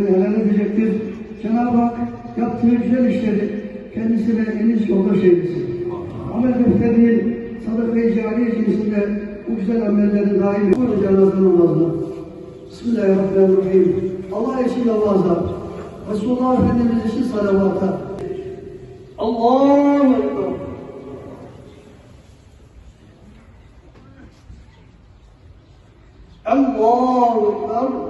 hakkını helal edecektir. Cenab-ı Hak yaptığı güzel işleri kendisine eniz yoldaş eylesin. Amel defterinin sadaka-i cariye cinsinde bu güzel amelleri daim ediyor cenaze namazına. Bismillahirrahmanirrahim. Allah için namaza, Resulullah Efendimiz için salavata. Allahu Ekber. Allahu Ekber.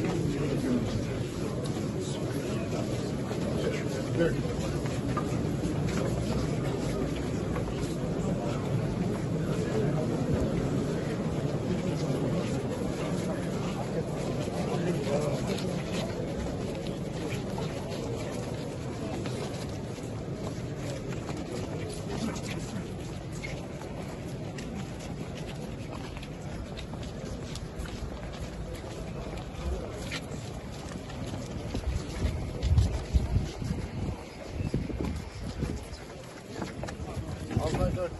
Ekber. Arkayı dön.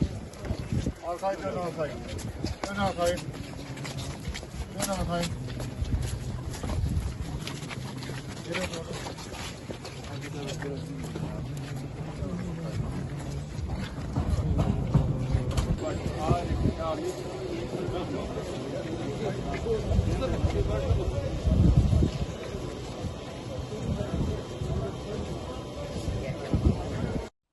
Arkayı dön arkayı. Dön arkayı. Dön arkayı. Geri doğru.